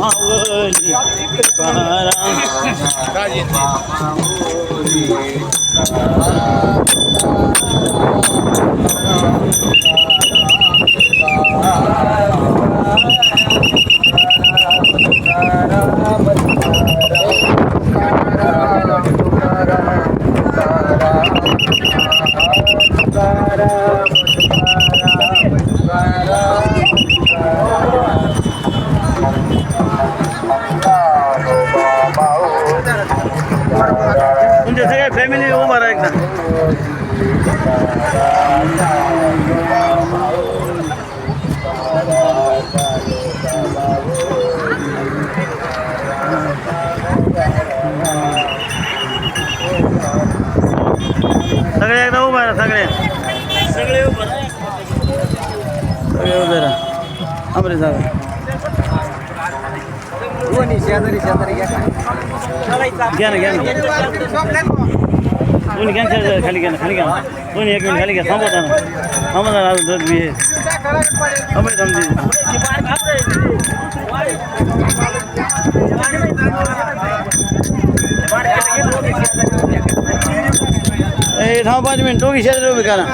मावली तुकाराम तुमचे सगळे फॅमिली उभा राहा एकदा सगळे एकदा उभा राहा सगळे. सगळे उभा राहा. सगळे उभे राहा. अमरे साहेब घ्या. ना घ्या ना. घ्या ना, सर, खाली घ्या ना खाली घ्या ना. दोन्ही एक मिनिट खाली घ्या. थांबवता ना थांबवता ना बी आहे थांबे थांबते ए थांब पाच मिनिट दोघी शेजारी उभी करा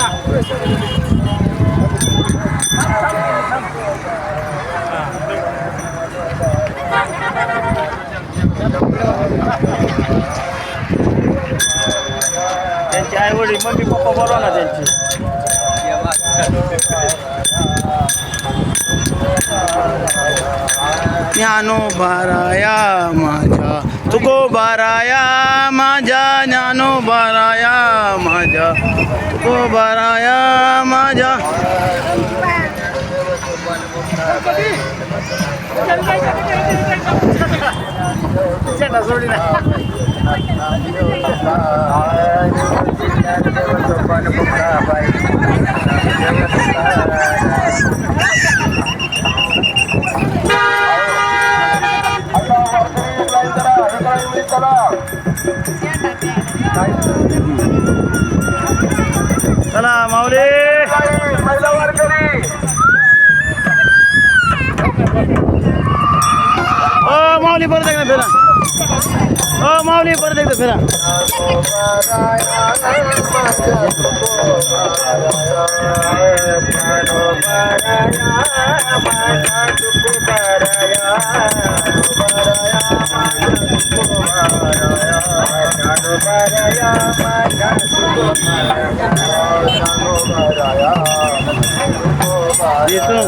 त्यांचे आई वडील मम्मी पप्पा बोलवा ना त्यांची. ज्ञानो बाराया माझ्या तुको बाराया माझ्या ज्ञानो बाराया माझ्या तुको बाराया माझ्या ओ माऊली परत एकदा फिरा. ओ माऊली परत एकदा फिरा. इथून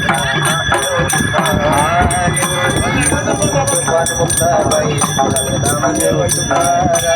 मुक्ताबाई तुकारा